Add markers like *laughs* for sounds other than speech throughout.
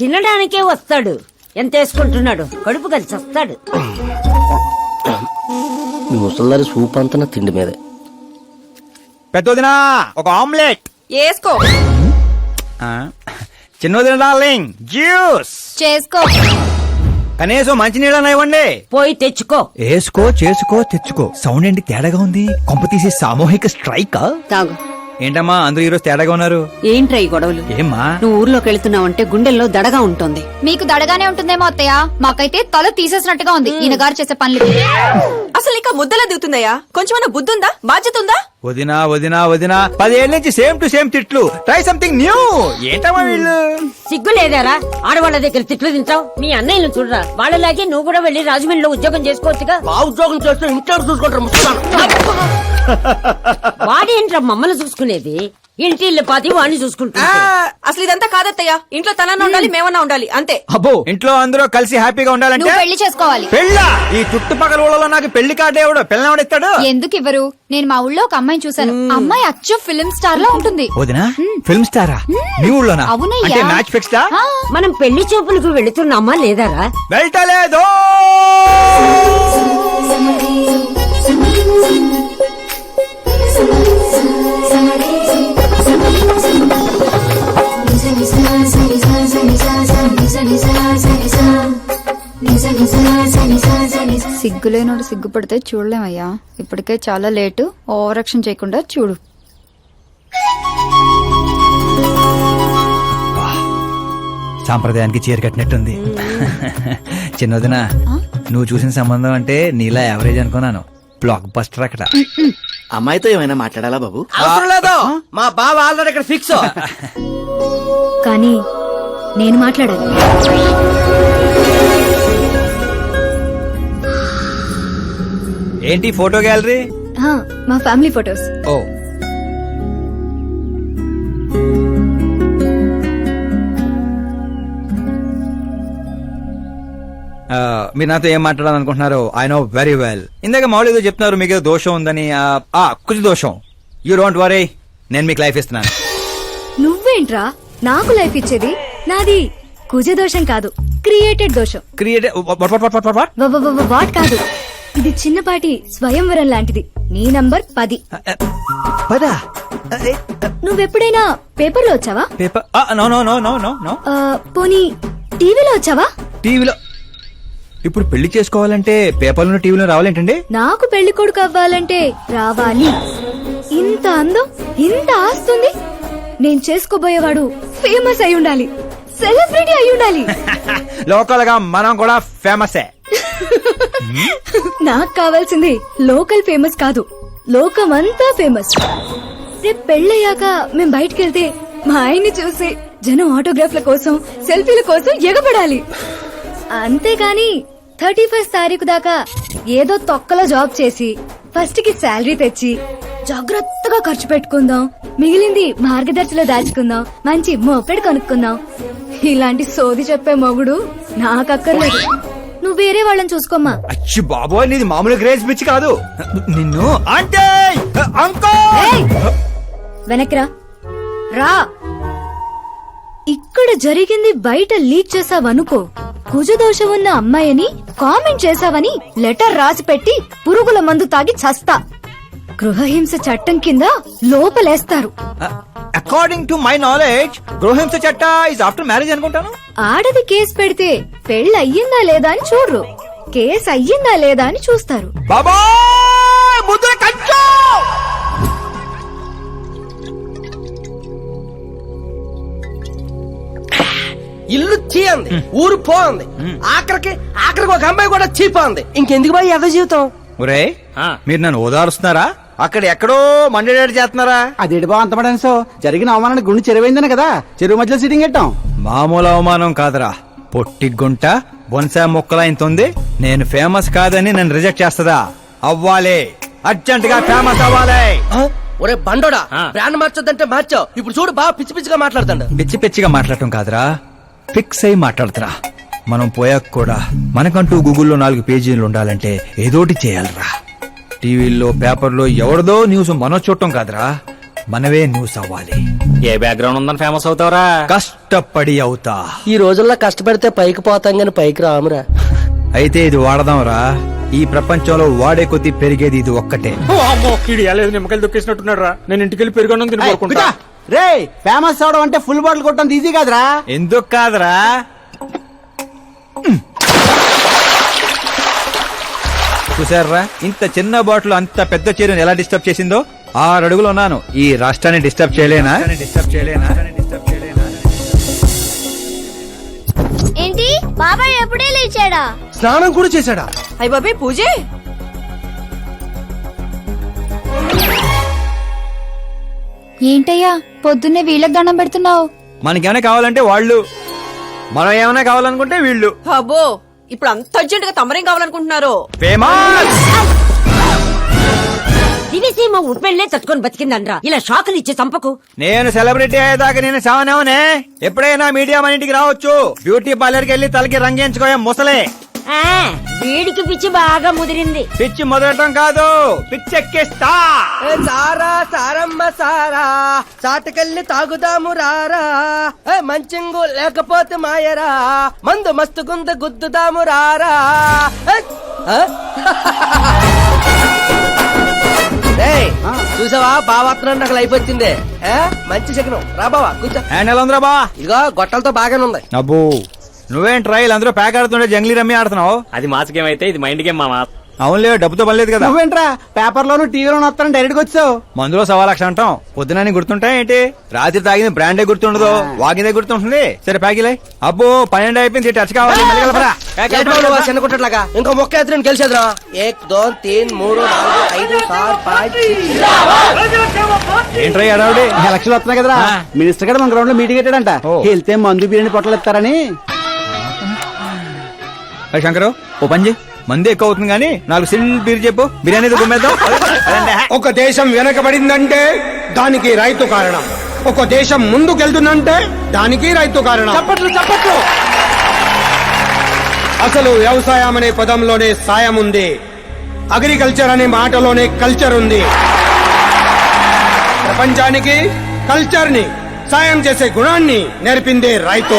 తినడానికే వస్తాడు. ఎంత వేసుకుంటున్నాడు? కడుపు కలిసి వస్తాడు మీ ముసల్దారి సూప్ అంతా నా తిండి మీదే. పెద్దదినా ఒక ఆమ్లెట్. వేసుకో. చిన్నదిన డార్లింగ్ జ్యూస్. చేసుకో. కనీసం మంచినీళ్ళని ఇవ్వండి. పోయి తెచ్చుకో. వేసుకో చేసుకో తెచ్చుకో. సౌండ్ ఏంటి తేడాగా ఉంది? కొంప తీసి సామూహిక స్ట్రైక్? తాగు. ఏంటమ్మా అందరూ ఈరోజు తేడాగా ఉన్నారు? ఏంట్రా ఈ గొడవలు? ఏమ్మా? నువ్వు ఊర్లోకి వెళ్తున్నావంటే గుండెల్లో దడగా ఉంటుంది. మీకు దడగానే ఉంటుందేమో అత్తయ్య? మాకైతే తల తీసేసినట్టుగా ఉంది. ఈయన గారు చేసే పనులు. అసలు ఇంకా ముద్దలా దిగుతుందయ్యా? కొంచెమన్నా బుద్ధి ఉందా బాధ్యత ఉందా? వదినా వదినా వదినా. పదేళ్ళ నుంచి సేమ్ టు సేమ్ తిట్లు. ట్రై సంథింగ్ న్యూ ఏంటమ్మా వీళ్ళు? సిగ్గు లేదారా? ఆడవాళ్ళ దగ్గర తిట్లు తింటావు? మీ అన్నయ్యను చూడరా? వాళ్ళలాగే నువ్వు కూడా వెళ్ళి రాజమండ్రిలో ఉద్యోగం చేసుకోవచ్చుగా? మా ఉద్యోగం చేస్తే ఇంట్లో చూసుకుంటారు *laughs* వాడేంట్రా మమ్మల్ని చూసుకునేది? ఇంటి ఇల్లు పాతి వాడిని ఆ, చూసుకుంటా అసలు ఇదంతా కాదత్తయ్య. ఇంట్లో తనన్నా ఉండాలి మేమన్నా ఉండాలి అంతే. అబ్బో ఇంట్లో అందరూ కలిసి హ్యాపీగా ఉండాలంటే? నువ్వు పెళ్ళి చేసుకోవాలి. పెళ్ళా? ఈ చుట్టుపక్కల ఊళ్ళలో నాకు పెళ్ళి కార్డు ఎవడు? పిల్లవాడు ఇస్తాడు? ఎందుకు ఇవ్వరు? నేను మా ఊళ్ళో ఒక అమ్మాయిని చూశాను. అమ్మాయి అచ్చు ఫిలిం స్టార్లో ఉంటుంది. వదినా ఫిల్మ్ స్టారా? మీ ఊళ్ళోనా? అవునయ్యా. అంటే మ్యాచ్ ఫిక్స్డా? ఆ, మనం పెళ్ళి చూపులకు వెళుతున్నామా లేదారా? వెళ్ళటలేదు సిగ్గులేనోడు సిగ్గుపడితే చూడలేమయ్యా. ఇప్పటికే చాలా లేటు. ఓవరాక్షన్ చేయకుండా చూడు. సాంప్రదాయానికి చీర కట్టినట్టుంది. చిన్నదిన నువ్వు చూసిన సంబంధం అంటే నీలా యావరేజ్ అనుకున్నాను. బ్లాక్ బస్టర్ అక్కడ. *laughs* అమ్మాయితో ఏమైనా మాట్లాడాలా బాబు? అవసరం లేదు. మా బావ ఆల్రెడీ ఇక్కడ ఫిక్స్. కానీ నేను మాట్లాడాలి. ఏంటి ఫోటో గ్యాలరీ? మా ఫ్యామిలీ ఫొటోస్. ఓ. మీరు నాతో ఏం మాట్లాడాలనుకుంటున్నారు ఐ నో వెరీ వెల్ ఇందాక మామూలు ఏదో చెప్తున్నారు మీకు ఏదో దోషం ఉందని. ఆ, కుచి దోషం. యూ డోంట్ వరీ నేను మీకు లైఫ్ ఇస్తున్నాను. నువ్వేంట్రా? నాకు లైఫ్ ఇచ్చేది నాది కుజ దోషం కాదు క్రియేటెడ్ దోషం. క్రియేట్ వ- వ- వ- వాట్ కాదు? ఇది చిన్నపాటి స్వయంవరం లాంటిది. నీ నంబర్ పది. పదా? నువ్వెప్పుడైనా పేపర్లో వచ్చావా? Paper no no no no no. పోనీ టీవీలో వచ్చావా? టీవీలో ఇప్పుడు పెళ్ళి చేసుకోవాలంటే పేపర్లో టీవీలో రావాలేంటండి? నాకు పెళ్ళి కొడుకు అవ్వాలంటే రావాలి. ఇంత అందం ఇంత ఆస్తుంది. నేను చేసుకోబోయేవాడు ఫేమస్ అయి ఉండాలి. సెలబ్రిటీ అయి ఉండాలి. *laughs* లోకల్గా మనం కూడా ఫేమసే *laughs* నాకు కావాల్సింది లోకల్ ఫేమస్ కాదు. లోకమంతా ఫేమస్ రేపు పెళ్ళయ్యాక మేం బయటికి వెళ్తే మా ఆయన్ని చూసి జనం ఆటోగ్రాఫ్ల కోసం సెల్ఫీల కోసం ఎగబడాలి. అంతేగాని థర్టీ ఫస్ట్ తారీఖు దాకా ఏదో తొక్కలో జాబ్ చేసి ఫస్ట్కి శాలరీ తెచ్చి జాగ్రత్తగా ఖర్చు పెట్టుకుందాం. మిగిలింది మార్గదర్శిలో దాచుకుందాం. మంచి మోపెడు కొనుక్కుందాం. ఇలాంటి సోది చెప్పే మొగుడు నాకక్కర్లేదు. నువ్వు వేరే వాళ్ళని చూసుకోమ్మా. అచ్చి బాబోయ్ నీది మామూలు గ్రేజ్ పిచ్చి కాదు. నిన్ను అంటే! వెనక్రా రా. ఇక్కడ జరిగింది బయట లీక్ చేసావనుకో. కుజదోషం ఉన్న అమ్మాయిని కామెంట్ చేసావని లెటర్ రాసి పెట్టి పురుగుల మందు తాగి చస్తా. గృహహింస చట్టం కింద లోపలేస్తారు. అకార్డింగ్ టు మై నాలెడ్జ్ గృహింస చట్ట ఇస్ ఆఫ్టర్ మ్యారేజ్ అనుకుంటాను? ఆడది కేసు పెడితే పెళ్ళి అయ్యిందా లేదా అని చూడరు. కేసు అయ్యిందా లేదా అని చూస్తారు. బాబా ముద్ర కంచో! ఇల్లు చీ అంది ఊరు పో అంది ఆఖరికి ఆఖరికి ఒక అమ్మాయి కూడా చీపా అంది ఇంకెందుకు బాయ్ ఎద జీవితం? ఒరే మీరు నన్ను ఓదారుస్తున్నారా? అక్కడ ఎక్కడో మండేడాడు చేస్తున్నారా? అదేంటి బావ అంత పడాను జరిగిన అవమానానికి గుండె చెరువైందనే కదా? చెరువు మధ్యలో సిట్టింగ్ పెట్టాం మామూలు అవమానం కాదురా. పొట్టి గుంట బొన్సా మొక్కలా ఇంత ఉంది. నేను ఫేమస్ కాదని నన్ను రిజెక్ట్ చేస్తదా? అవ్వాలి. అర్జెంట్గా ఫేమస్ అవ్వాలి ఒరే బండోడా బ్రాండ్ మార్చొద్దంటే మార్చావు. ఇప్పుడు చూడు బాగా పిచ్చి పిచ్చిగా మాట్లాడుతాడు. పిచ్చి పిచ్చిగా మాట్లాడటం కాదురా. ఫిక్స్ అయి మాట్లాడుతురా. మనం పోయాక కూడా మనకంటూ గూగుల్లో నాలుగు పేజీలు ఉండాలంటే ఏదోటి చేయాలిరా. టీవీల్లో పేపర్లో ఎవరిదో న్యూస్ మనం చూడటం కాదురా. మనవే న్యూస్ అవ్వాలి. ఏ బ్యాక్గ్రౌండ్ ఉందని ఫేమస్ అవుతావరా? కష్టపడి అవుతా. ఈ రోజుల్లో కష్టపడితే పైకి పోతాం గాని పైకి రామురా. అయితే ఇది వాడదాంరా. ఈ ప్రపంచంలో వాడే కొద్దీ పెరిగేది ఇది ఒక్కటే. లేదు నిమ్మకాయలు దొక్కేసినట్టున్నాడు రా నేను ఇంటికి వెళ్ళి పెరుగొన్నం తిని కోరుకుంటా రే ఫేమస్ అవడం అంటే ఫుల్ బాటిల్ కొట్టడం ఈజీ కాదురా. ఎందుకు కాదురా? చూసారా? ఇంత చిన్న బాటిల్ అంత పెద్ద చీరను ఎలా డిస్టర్బ్ చేసిందో? ఆరు అడుగులు ఉన్నాను. ఈ రాష్ట్రాన్ని డిస్టర్బ్ చేయలేనా? డిస్టర్బ్ చేయలేనా డిస్టర్బ్ చేయలేనా ఏంటి? బాబాయ్ ఎప్పుడే లేచాడా? స్నానం కూడా చేశాడా? అయ్య బాబే పూజే? ఏంటయ్యా పొద్దున్నే వీళ్ళకి దండం పెడుతున్నావు? మనకేమైనా కావాలంటే వాళ్ళు. మనం ఏమైనా కావాలనుకుంటే వీళ్ళు. అబ్బో ఇప్పుడు అంత అర్జెంట్గా తమరేం కావాలనుకుంటున్నారు? ఫేమస్! ఉప్పెళ్ళే తట్టుకొని బతికిందనరా ఇలా షాకులు ఇచ్చే చంపకు. నేను సెలబ్రిటీ అయ్యేదాకా నేను సావనేవనే ఎప్పుడైనా మీడియా మన ఇంటికి రావచ్చు. బ్యూటీ పార్లర్కి వెళ్ళి తలకి రంగేయించుకోయా ముసలే. వీడికి పిచ్చి బాగా ముదిరింది. పిచ్చి మొదలటం కాదు పిచ్చెక్కిస్తా ఏ సారా సారమ్మ సారా చాటకెళ్ళి తాగుదాము రారా. ఏ మంచింగు లేకపోతే మాయరా. మందు మస్తు గుంద గుద్దుదాము రారా. *laughs* చూసావా? బావాత్రం నాకు లైఫ్ వచ్చింది. ఏ, మంచి శకనం. రా బావా కూర్చో. ఉందిరా బా ఇదిగో గొట్టలతో బాగానే ఉంది అబ్బో. నువ్వేం ట్రైల్ అందరూ ప్యాక్ ఆడుతుండే జంగ్లీ రమ్మి ఆడుతున్నావు? అది మాస్ గేమ్ అయితే ఇది మైండ్ గేమ్ మామా అవునులే డబ్బుతో పనిలేదు కదా. నువ్వేంట్రా పేపర్ లోను టీవీలోను వస్తాను డైరెక్ట్గా వచ్చావు? మందులో సవా లక్ష అంటాం పొద్దునని గుర్తుంటాయి ఏంటి? రాత్రి తాగింది బ్రాండే గుర్తుండదు. వాగిందే గుర్తుంటుంది. సరే ప్యాకిలే అబ్బో పన్నెండు అయిపోయింది టచ్ కావాలి. మళ్ళీ కలపరా. ఇంకో మొక్క ఎత్తుని గెలిచేద్రా. ఏక్ దో తీన్ మూడు నాలుగు ఐదు సార్ పాంచ్. హడావుడి? ఎలక్షన్ వస్తున్నాయి కదరా. ఆ. మినిస్టర్ గారు మన గ్రౌండ్లో మీటింగ్ పెట్టాడంట. ఓ. వెళ్తే మందు బిర్యానీ పొట్టలు ఇస్తారని. అరే శంకరు ఓ పని చేయి మంది ఎక్కువ అవుతుంది కానీ నాలుగు సిల్ బీర్ చెప్పు. బిర్యానీ గుమ్మేద్దాం. ఒక దేశం వెనకబడిందంటే దానికి రైతు కారణం. ఒక దేశం ముందుకెళ్తుందంటే దానికి రైతు కారణం. చప్పట్లు చప్పట్లు. అసలు వ్యవసాయం అనే పదంలోనే సాయం ఉంది. అగ్రికల్చర్ అనే మాటలోనే కల్చర్ ఉంది. ప్రపంచానికి కల్చర్ని సాయం చేసే గుణాన్ని నేర్పిందే రైతు.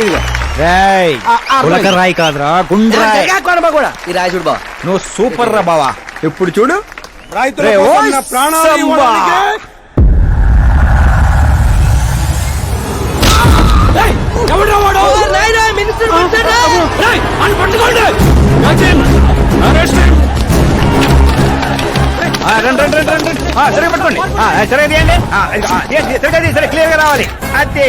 ఇదిగో రాయ్ ఆ, ఆ, ఉలక రాయి కాదురా గుండ్రాయ్. కొనబా కూడా. ఈ రాజుడు బావ నువ్వు సూపర్ రా బావా. ఇప్పుడు చూడు? రైతుల రే, కోసం ఓయ్ నా ప్రాణాలు సంబా. ఇవ్వడానికే. నాయనా మినిస్టర్ పిలిచారా? ఆ, రండి రండి రండి రండి. ఆ, సరే పట్టుకోండి. ఆ, సరే తీయండి. ఆ, ఇది, ఆ, తీయండి, సరిగ్గా తీయండి, సరే క్లియర్గా రావాలి. అది.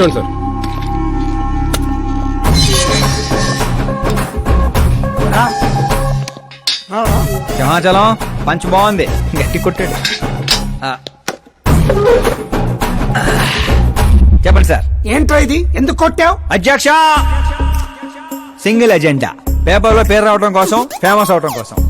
కూర్చోండి సార్. సింహాచలం పంచ్ బాగుంది. గట్టి కొట్టాడు. ఆ. చెప్పండి సార్. ఏంట్రా ఇది? ఎందుకు కొట్టావు? అధ్యక్ష! సింగిల్ ఎజెండా పేపర్లో పేరు రావడం కోసం ఫేమస్ అవడం కోసం.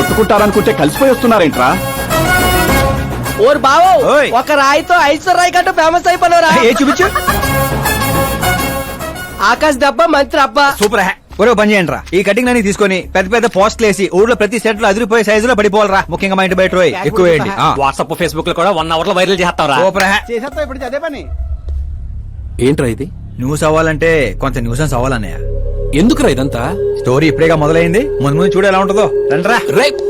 కొట్టుకుంటారనుకుంటే కలిసిపోయి వస్తున్నారేంట్రా? ఓరు బావో ఓయ్. ఒక రాయితో ఐశ్వర్ రాయ్ కంటూ ఫేమస్ అయిపోయినరా? ఏ చూపించు. ఆకాశ్ దెబ్బ మంత్రి అబ్బా. సూపర్ హ్యా ఒరే ఓ పని చేయండి రా ఈ కటింగ్ అన్ని తీసుకొని పెద్ద పెద్ద పోస్టులు వేసి ఊర్లో ప్రతి సెట్లో అదిరిపోయే సైజులో పడిపోవాలరా. ముఖ్యంగా మా ఇంటి బయట రోయ్. ఎక్కువ వేయండి. ఆ. వాట్సాప్ ఫేస్బుక్లో కూడా వన్ అవర్లో వైరల్ చేస్తారా సూపర్ హ్యా ఇప్పుడు అదే పని? ఏంట్రా ఇది? న్యూస్ అవ్వాలంటే కొంత న్యూసెన్స్ అవ్వాలన్నయ్య. ఎందుకురా ఇదంతా? స్టోరీ ఇప్పుడేగా మొదలైంది. ముందు ముందు చూడు ఎలా ఉంటుందో. రండ్రా. రైట్.